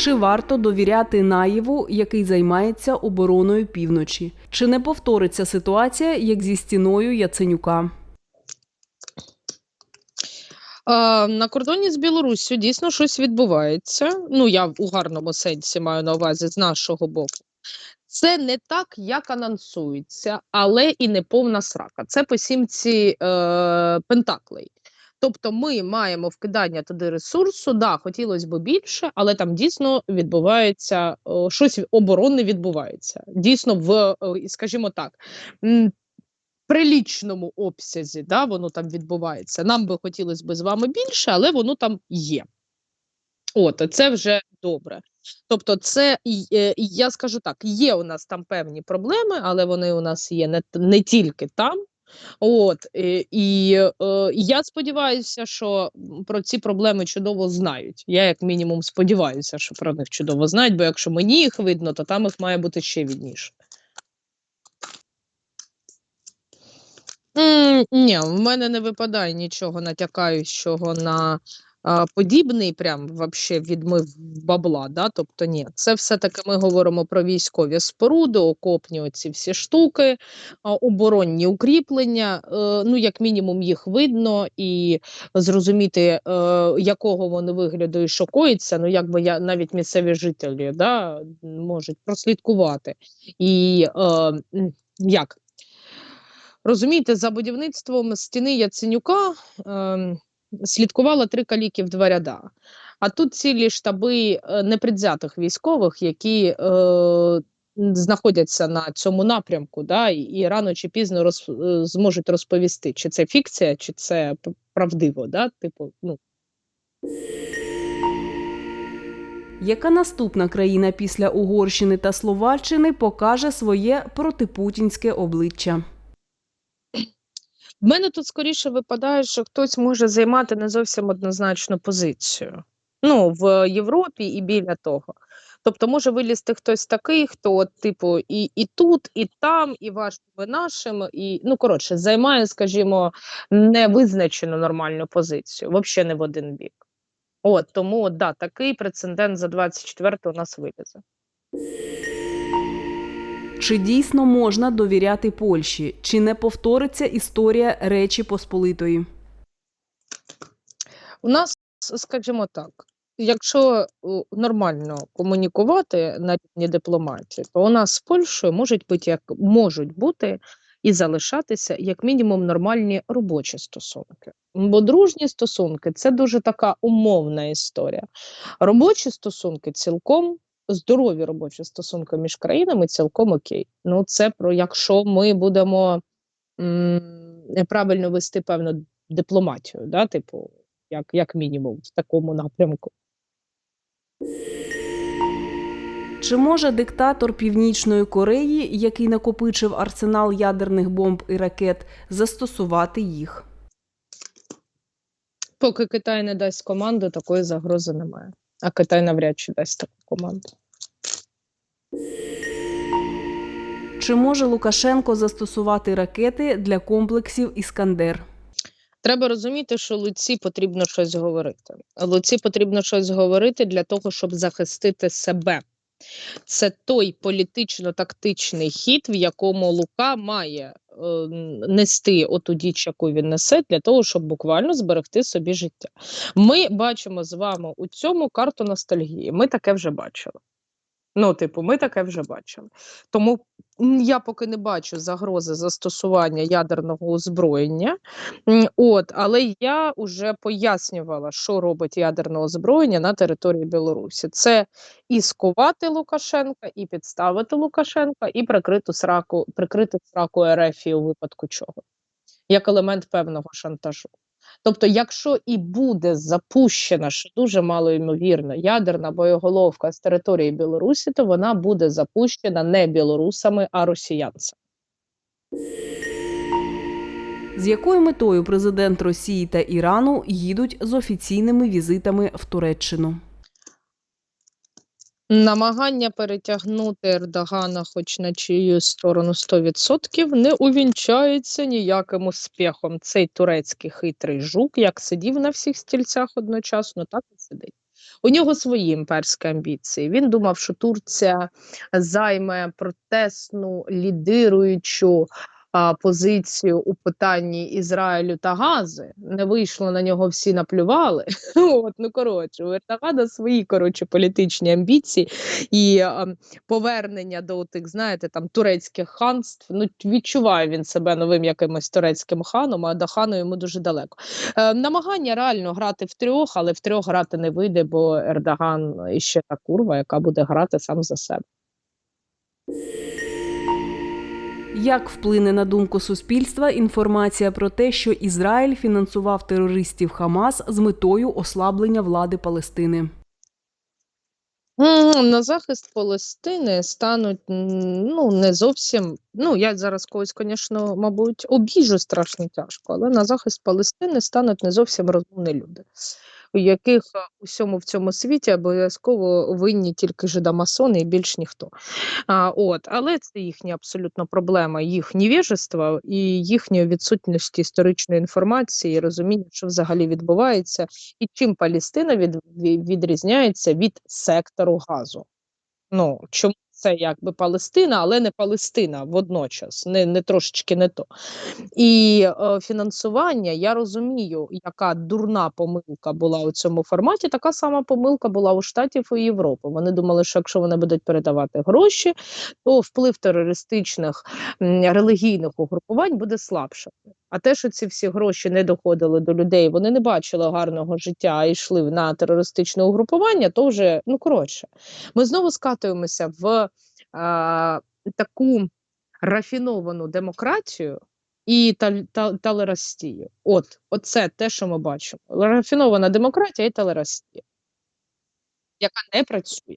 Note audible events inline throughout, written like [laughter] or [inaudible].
Чи варто довіряти наїву, який займається обороною півночі? Чи не повториться ситуація, як зі стіною Яценюка? На кордоні з Білоруссю дійсно щось відбувається. Ну, я у гарному сенсі маю на увазі з нашого боку. Це не так, як анонсується, але і не повна срака. Це по сімці е, пентаклей. Тобто ми маємо вкидання туди ресурсу. Да, хотілося б більше, але там дійсно відбувається о, щось оборонне відбувається. Дійсно, в е, скажімо так, прилічному обсязі, да, воно там відбувається. Нам би хотілося б з вами більше, але воно там є. От, це вже добре. Тобто, це е, я скажу так: є у нас там певні проблеми, але вони у нас є не, не тільки там. От е, і е, я сподіваюся, що про ці проблеми чудово знають. Я, як мінімум, сподіваюся, що про них чудово знають, бо якщо мені їх видно, то там їх має бути ще видніше. М, Ні, в мене не випадає нічого натякаючого на подібний, прям вообще відмив бабла. Да? Тобто, ні, це все-таки ми говоримо про військові споруди, окопні оці всі штуки, оборонні укріплення. Е, ну, як мінімум, їх видно, і зрозуміти, е, якого вони вигляду і що коїться, ну якби я навіть місцеві жителі да, можуть прослідкувати. І е, як? Розумієте, за будівництвом стіни Яценюка ем, слідкувало три каліки в два ряда. А тут цілі штаби е, непредвзятих військових, які е, знаходяться на цьому напрямку, да, і, рано чи пізно роз, е, зможуть розповісти, чи це фікція, чи це правдиво. Да? Типу, ну, Яка наступна країна після Угорщини та Словаччини покаже своє протипутінське обличчя? В мене тут скоріше випадає, що хтось може займати не зовсім однозначну позицію. Ну, в Європі і біля того. Тобто може вилізти хтось такий, хто, от, типу, і, і тут, і там, і вашим, і нашим, і ну коротше, займає, скажімо, невизначену нормальну позицію, взагалі не в один бік. От тому, да, такий прецедент за 24 у нас вилізе. Чи дійсно можна довіряти Польщі? Чи не повториться історія Речі Посполитої? У нас, скажімо так, якщо нормально комунікувати на рівні дипломатії, то у нас з Польщею можуть бути як можуть бути і залишатися як мінімум нормальні робочі стосунки. Бо дружні стосунки це дуже така умовна історія. Робочі стосунки цілком. Здорові робочі стосунки між країнами цілком окей. Ну, це про якщо ми будемо м, правильно вести певну дипломатію, да, типу, як, як мінімум, в такому напрямку. Чи може диктатор Північної Кореї, який накопичив арсенал ядерних бомб і ракет, застосувати їх? Поки Китай не дасть команду, такої загрози немає. А Китай навряд чи дасть таку команду. Чи може Лукашенко застосувати ракети для комплексів Іскандер? Треба розуміти, що Луці потрібно щось говорити. Луці потрібно щось говорити для того, щоб захистити себе. Це той політично-тактичний хід, в якому Лука має е, нести оту діч, яку він несе, для того, щоб буквально зберегти собі життя. Ми бачимо з вами у цьому карту ностальгії. Ми таке вже бачили. Ну, типу, ми таке вже бачили. Тому я поки не бачу загрози застосування ядерного озброєння. От, але я вже пояснювала, що робить ядерне озброєння на території Білорусі. Це і скувати Лукашенка, і підставити Лукашенка, і прикрити сраку, прикрити сраку РФ у випадку чого, як елемент певного шантажу. Тобто, якщо і буде запущена, що дуже мало ймовірно, ядерна боєголовка з території Білорусі, то вона буде запущена не білорусами, а росіянцями. З якою метою президент Росії та Ірану їдуть з офіційними візитами в Туреччину? Намагання перетягнути Ердогана хоч на чиюсь сторону 100% не увінчається ніяким успіхом. Цей турецький хитрий жук, як сидів на всіх стільцях одночасно, так і сидить. У нього свої імперські амбіції. Він думав, що Турція займе протестну лідируючу позицію у питанні Ізраїлю та Гази. Не вийшло на нього, всі наплювали. [laughs] От, ну коротше, у Ердогана свої коротше політичні амбіції і повернення до тих, знаєте, там турецьких ханств. Ну відчуває він себе новим якимось турецьким ханом, а до хану йому дуже далеко. Е, намагання реально грати в трьох, але в трьох грати не вийде, бо Ердоган іще та курва, яка буде грати сам за себе. Як вплине на думку суспільства інформація про те, що Ізраїль фінансував терористів Хамас з метою ослаблення влади Палестини? На захист Палестини стануть ну не зовсім. Ну я зараз когось, звісно, мабуть, обіжу страшно тяжко, але на захист Палестини стануть не зовсім розумні люди, у яких у всьому в цьому світі обов'язково винні тільки жидомасони і більш ніхто. А, от, але це їхня абсолютно проблема, їх невіжества і їхньої відсутності історичної інформації, розуміння, що взагалі відбувається, і чим Палестина від, ві- відрізняється від сектору газу. Ну, чому це якби Палестина, але не Палестина водночас, не, не трошечки не то. І е, фінансування, я розумію, яка дурна помилка була у цьому форматі. Така сама помилка була у Штатів і Європи. Вони думали, що якщо вони будуть передавати гроші, то вплив терористичних релігійних угрупувань буде слабше. А те, що ці всі гроші не доходили до людей, вони не бачили гарного життя а йшли на терористичне угрупування, то вже ну коротше. Ми знову скатуємося в таку рафіновану демократію і та, та, талерастію. От, оце те, що ми бачимо. Рафінована демократія і талерастія, яка не працює.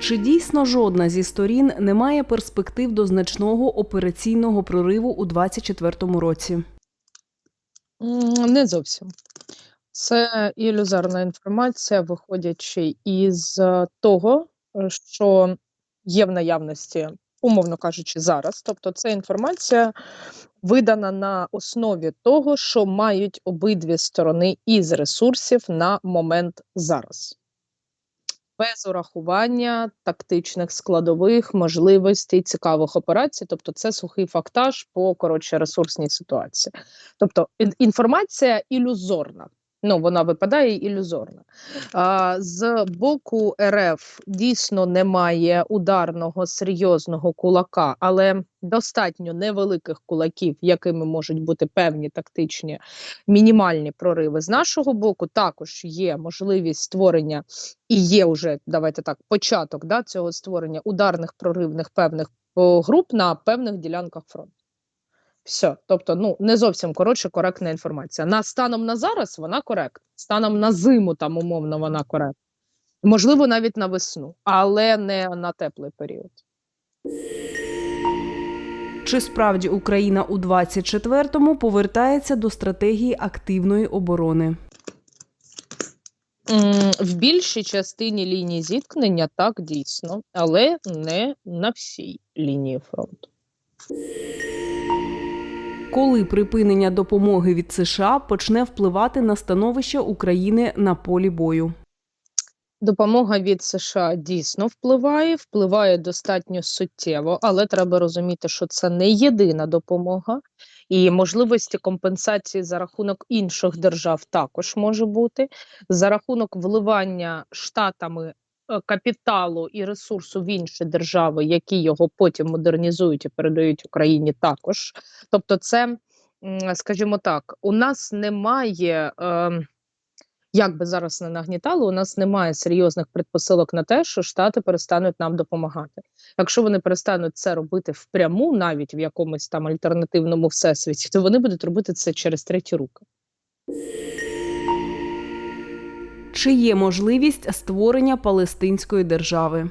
Чи дійсно жодна зі сторін не має перспектив до значного операційного прориву у 2024 році? Не зовсім. Це ілюзорна інформація, виходячи із е, того, е, що є в наявності, умовно кажучи, зараз. Тобто, це інформація видана на основі того, що мають обидві сторони із ресурсів на момент зараз. Без урахування тактичних складових, можливостей, цікавих операцій, тобто це сухий фактаж по коротше ресурсній ситуації. Тобто інформація ілюзорна. Ну, вона випадає ілюзорна. А, з боку РФ дійсно немає ударного серйозного кулака, але достатньо невеликих кулаків, якими можуть бути певні тактичні мінімальні прориви. З нашого боку також є можливість створення і є вже давайте так початок да, цього створення ударних проривних певних груп на певних ділянках фронту. Все, тобто, ну не зовсім коротше, коректна інформація. На станом на зараз вона коректна. Станом на зиму там умовно вона коректна. Можливо, навіть на весну, але не на теплий період. Чи справді Україна у 24-му повертається до стратегії активної оборони? В більшій частині лінії зіткнення так дійсно, але не на всій лінії фронту. Коли припинення допомоги від США почне впливати на становище України на полі бою? Допомога від США дійсно впливає, впливає достатньо суттєво, але треба розуміти, що це не єдина допомога, і можливості компенсації за рахунок інших держав також може бути. За рахунок вливання штатами капіталу і ресурсу в інші держави, які його потім модернізують і передають Україні, також. Тобто, це, скажімо так, у нас немає. Е, як би зараз не нагнітало, у нас немає серйозних предпосилок на те, що Штати перестануть нам допомагати. Якщо вони перестануть це робити впряму, навіть в якомусь там альтернативному всесвіті, то вони будуть робити це через треті руки. Чи є можливість створення Палестинської держави?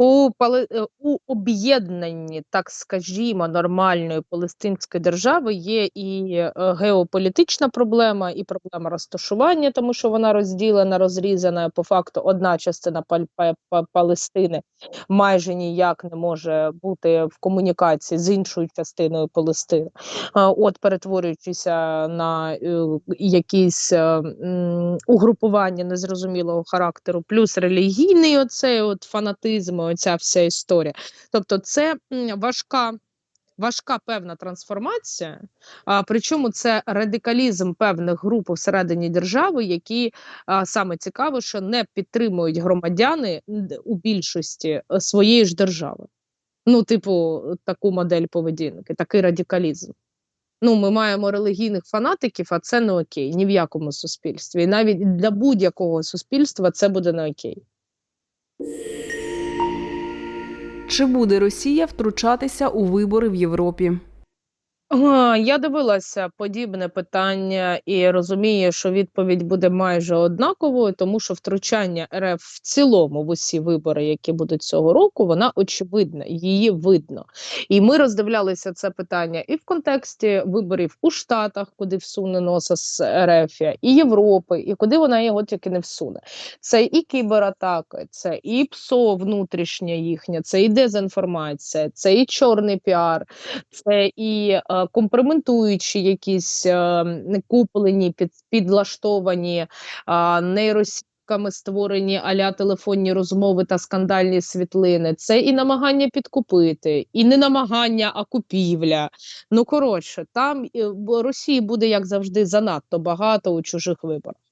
У, е, у об'єднанні, так скажімо, нормальної палестинської держави є і е, геополітична проблема, і проблема розташування, тому що вона розділена, розрізана. По факту, одна частина Палестини майже ніяк не може бути в комунікації з іншою частиною Палестини, от перетворюючися на е, якісь угрупування незрозумілого характеру, плюс релігійний оцей от фанатизм, оця вся історія. Тобто, це важка. Важка певна трансформація, а причому це радикалізм певних груп всередині держави, які а, саме цікаво, що не підтримують громадяни у більшості е, своєї ж держави. Ну, типу, таку модель поведінки, такий радикалізм. Ну, ми маємо релігійних фанатиків, а це не окей ні в якому суспільстві. І навіть для будь-якого суспільства це буде не окей. Чи буде Росія втручатися у вибори в Європі? Я дивилася подібне питання і розумію, що відповідь буде майже однаковою, тому що втручання РФ в цілому в усі вибори, які будуть цього року, вона очевидна, її видно. І ми роздивлялися це питання і в контексті виборів у Штатах, куди всуне носа з РФ, і Європи, і куди вона його тільки не всуне. Це і кібератаки, це і ПСО внутрішнє їхнє, це і дезінформація, це і чорний піар, це і е, компрометуючі якісь е, куплені, під, підлаштовані е, нейросітками створені аля телефонні розмови та скандальні світлини. Це і намагання підкупити, і не намагання, а купівля. Ну коротше, там е, Росії буде як завжди занадто багато у чужих виборах.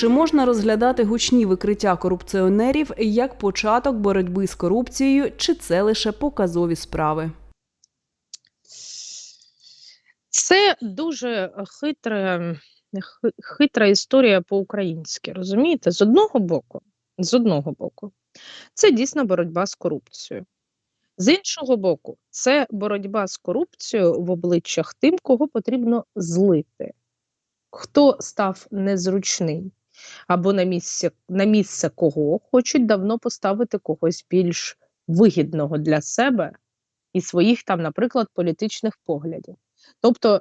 Чи можна розглядати гучні викриття корупціонерів як початок боротьби з корупцією, чи це лише показові справи? Це дуже хитре, хитра історія по-українськи. Розумієте? З одного боку, з одного боку, це дійсно боротьба з корупцією. З іншого боку, це боротьба з корупцією в обличчях тим, кого потрібно злити, хто став незручний, або на місце, на місце кого хочуть давно поставити когось більш вигідного для себе і своїх там, наприклад, політичних поглядів. Тобто,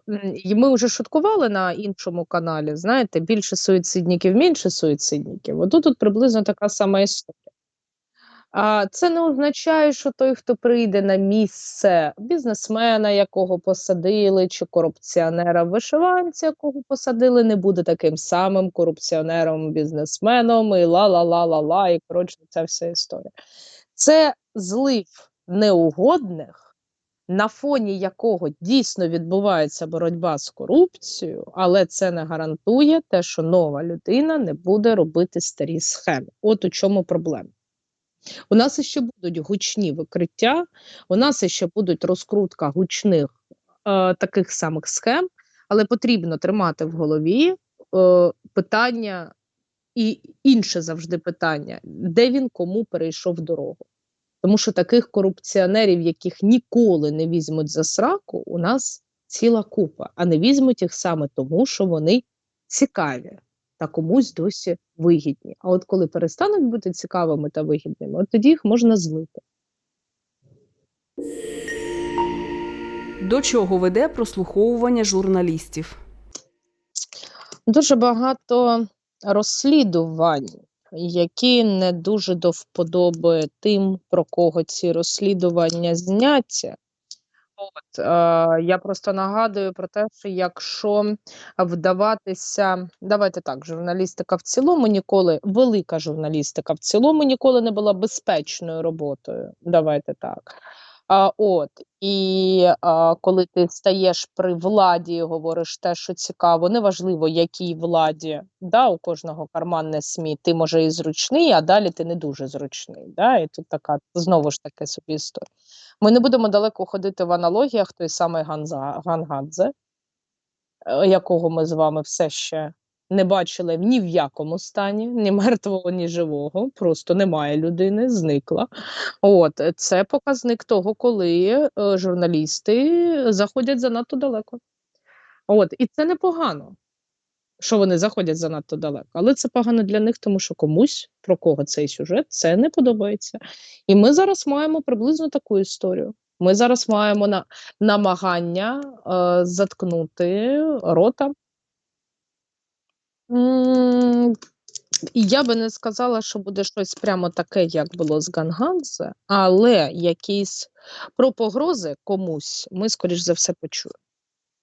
ми вже шуткували на іншому каналі, знаєте, більше суїцидників, менше суїцидників. Отут тут приблизно така сама історія. А це не означає, що той, хто прийде на місце бізнесмена, якого посадили, чи корупціонера в вишиванці, якого посадили, не буде таким самим корупціонером, бізнесменом, і ла-ла-ла-ла-ла, і коротше, ця вся історія. Це злив неугодних, на фоні якого дійсно відбувається боротьба з корупцією, але це не гарантує те, що нова людина не буде робити старі схеми. От у чому проблема. У нас ще будуть гучні викриття, у нас ще будуть розкрутка гучних е, таких самих схем, але потрібно тримати в голові е, питання і інше завжди питання, де він кому перейшов дорогу. Тому що таких корупціонерів, яких ніколи не візьмуть за сраку, у нас ціла купа, а не візьмуть їх саме тому, що вони цікаві та комусь досі вигідні. А от коли перестануть бути цікавими та вигідними, от тоді їх можна злити. До чого веде прослуховування журналістів? Дуже багато розслідувань, які не дуже до вподоби тим, про кого ці розслідування зняться. От, е, я просто нагадую про те, що якщо вдаватися, давайте так, журналістика в цілому ніколи, велика журналістика в цілому ніколи не була безпечною роботою. Давайте так. А, от, і а, коли ти стаєш при владі і говориш те, що цікаво, неважливо, якій владі, да, у кожного карманне СМІ, ти може і зручний, а далі ти не дуже зручний. Да, і тут така знову ж таки собі історія. Ми не будемо далеко ходити в аналогіях той самий Ганза, Гангадзе, е, якого ми з вами все ще не бачили ні в якому стані, ні мертвого, ні живого. Просто немає людини, зникла. От це показник того, коли е, журналісти заходять занадто далеко. От, і це непогано. що вони заходять занадто далеко. Але це погано для них, тому що комусь про кого цей сюжет це не подобається. І ми зараз маємо приблизно таку історію. Ми зараз маємо на намагання е, заткнути рота. Я би не сказала, що буде щось прямо таке, як було з Ганганзе, але якісь про погрози комусь ми, скоріш за все, почуємо.